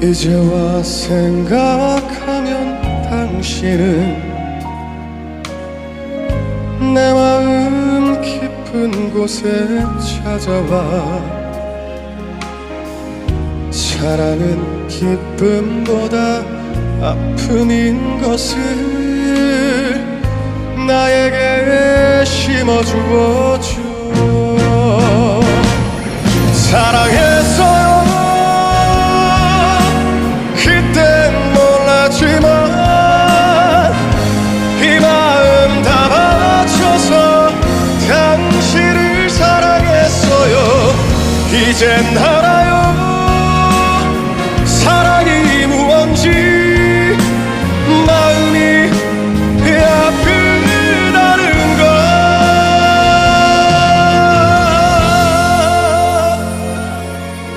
이제 와 생각하면 당신은 내 마음 깊은 곳에 찾아와 사랑은 기쁨보다 아픔인 것을 나에게 심어주어줘 이젠 알아요.